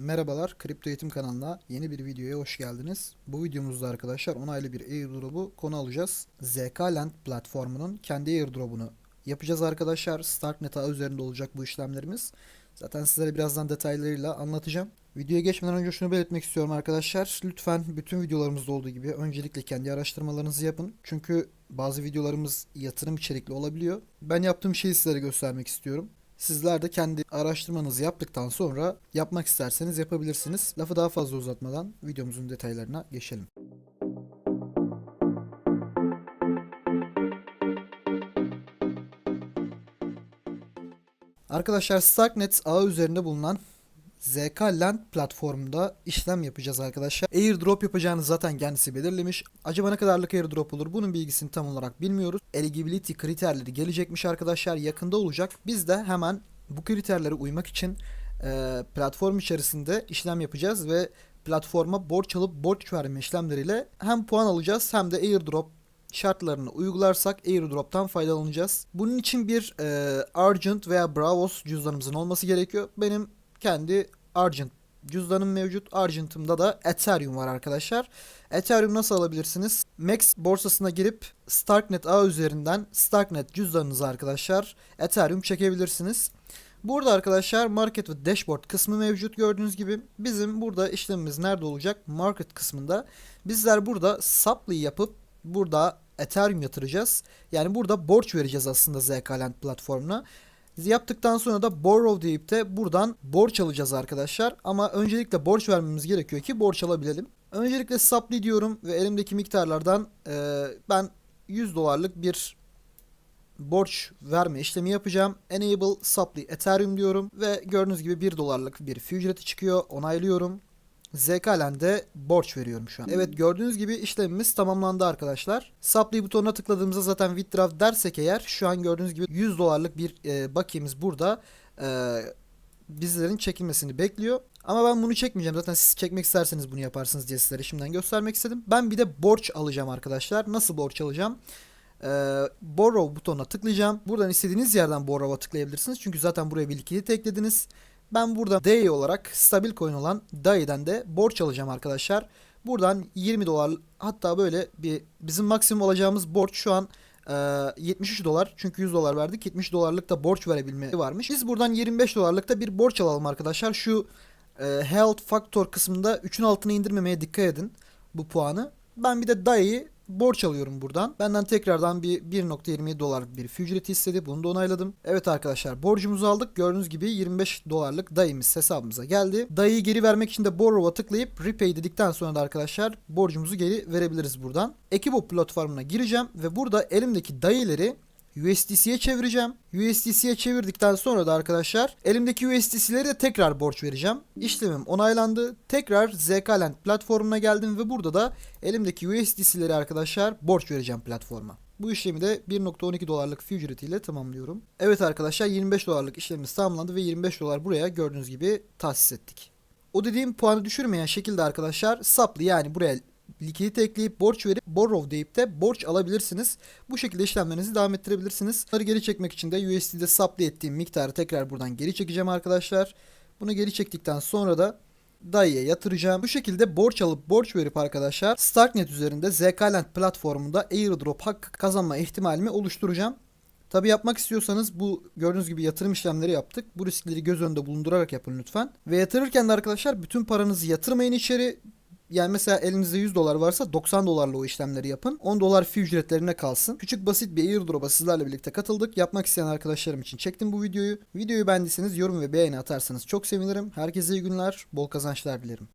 Merhabalar, Kripto Eğitim kanalına yeni bir videoya hoş geldiniz. Bu videomuzda arkadaşlar onaylı bir airdrop'u konu alacağız. ZK-Land platformunun kendi airdrop'unu yapacağız arkadaşlar. Starknet ağı üzerinde olacak bu işlemlerimiz. Zaten sizlere birazdan detaylarıyla anlatacağım. Videoya geçmeden önce şunu belirtmek istiyorum arkadaşlar. Lütfen bütün videolarımızda olduğu gibi öncelikle kendi araştırmalarınızı yapın. Çünkü bazı videolarımız yatırım içerikli olabiliyor. Ben yaptığım şeyi sizlere göstermek istiyorum. Sizler de kendi araştırmanızı yaptıktan sonra yapmak isterseniz yapabilirsiniz. Lafı daha fazla uzatmadan videomuzun detaylarına geçelim. Arkadaşlar Starknet ağı üzerinde bulunan ZK Land platformunda işlem yapacağız arkadaşlar. Airdrop yapacağını zaten kendisi belirlemiş. Acaba ne kadarlık airdrop olur? Bunun bilgisini tam olarak bilmiyoruz. Eligibility kriterleri gelecekmiş arkadaşlar. Yakında olacak. Biz de hemen bu kriterlere uymak için e, platform içerisinde işlem yapacağız ve platforma borç alıp borç verme işlemleriyle hem puan alacağız hem de airdrop şartlarını uygularsak airdrop'tan faydalanacağız. Bunun için bir e, Argent veya Bravos cüzdanımızın olması gerekiyor. Benim kendi Argent cüzdanım mevcut. Argent'ımda da Ethereum var arkadaşlar. Ethereum nasıl alabilirsiniz? Max borsasına girip Starknet ağ üzerinden Starknet cüzdanınızı arkadaşlar Ethereum çekebilirsiniz. Burada arkadaşlar market ve dashboard kısmı mevcut gördüğünüz gibi. Bizim burada işlemimiz nerede olacak? Market kısmında. Bizler burada supply yapıp burada Ethereum yatıracağız. Yani burada borç vereceğiz aslında Zkland platformuna. Yaptıktan sonra da borrow deyip de buradan borç alacağız arkadaşlar. Ama öncelikle borç vermemiz gerekiyor ki borç alabilelim. Öncelikle supply diyorum ve elimdeki miktarlardan e, ben 100 dolarlık bir borç verme işlemi yapacağım. Enable supply Ethereum diyorum ve gördüğünüz gibi 1 dolarlık bir fee çıkıyor. Onaylıyorum. Zk'len'de borç veriyorum şu an. Evet gördüğünüz gibi işlemimiz tamamlandı arkadaşlar. Supply butonuna tıkladığımızda zaten withdraw dersek eğer şu an gördüğünüz gibi 100 dolarlık bir e, bakiyemiz burada e, bizlerin çekilmesini bekliyor. Ama ben bunu çekmeyeceğim. Zaten siz çekmek isterseniz bunu yaparsınız diye sizlere şimdiden göstermek istedim. Ben bir de borç alacağım arkadaşlar. Nasıl borç alacağım? Ee, borrow butonuna tıklayacağım. Buradan istediğiniz yerden borrow'a tıklayabilirsiniz. Çünkü zaten buraya bir likidite eklediniz. Ben burada DAI olarak stabil coin olan DAI'den de borç alacağım arkadaşlar. Buradan 20 dolar hatta böyle bir bizim maksimum alacağımız borç şu an e, 73 dolar. Çünkü 100 dolar verdik. 70 dolarlık da borç verebilme varmış. Biz buradan 25 dolarlık da bir borç alalım arkadaşlar. Şu e, health factor kısmında 3'ün altına indirmemeye dikkat edin bu puanı. Ben bir de DAI'yi borç alıyorum buradan. Benden tekrardan bir 1.27 dolar bir ücreti istedi. Bunu da onayladım. Evet arkadaşlar borcumuzu aldık. Gördüğünüz gibi 25 dolarlık dayımız hesabımıza geldi. Dayıyı geri vermek için de borrow'a tıklayıp repay dedikten sonra da arkadaşlar borcumuzu geri verebiliriz buradan. Ekibo platformuna gireceğim ve burada elimdeki dayıları USDC'ye çevireceğim. USDC'ye çevirdikten sonra da arkadaşlar elimdeki USDC'leri de tekrar borç vereceğim. İşlemim onaylandı. Tekrar Zkland platformuna geldim ve burada da elimdeki USDC'leri arkadaşlar borç vereceğim platforma. Bu işlemi de 1.12 dolarlık fee ücretiyle tamamlıyorum. Evet arkadaşlar 25 dolarlık işlemimiz tamamlandı ve 25 dolar buraya gördüğünüz gibi tahsis ettik. O dediğim puanı düşürmeyen şekilde arkadaşlar saplı yani buraya likidite ekleyip borç verip borrow deyip de borç alabilirsiniz. Bu şekilde işlemlerinizi devam ettirebilirsiniz. Bunları geri çekmek için de USD'de supply ettiğim miktarı tekrar buradan geri çekeceğim arkadaşlar. Bunu geri çektikten sonra da DAI'ye yatıracağım. Bu şekilde borç alıp borç verip arkadaşlar Starknet üzerinde Zkland platformunda airdrop hakkı kazanma ihtimalimi oluşturacağım. Tabi yapmak istiyorsanız bu gördüğünüz gibi yatırım işlemleri yaptık. Bu riskleri göz önünde bulundurarak yapın lütfen. Ve yatırırken de arkadaşlar bütün paranızı yatırmayın içeri. Yani mesela elinizde 100 dolar varsa 90 dolarla o işlemleri yapın. 10 dolar fee ücretlerine kalsın. Küçük basit bir airdrop'a sizlerle birlikte katıldık. Yapmak isteyen arkadaşlarım için çektim bu videoyu. Videoyu beğendiyseniz yorum ve beğeni atarsanız çok sevinirim. Herkese iyi günler, bol kazançlar dilerim.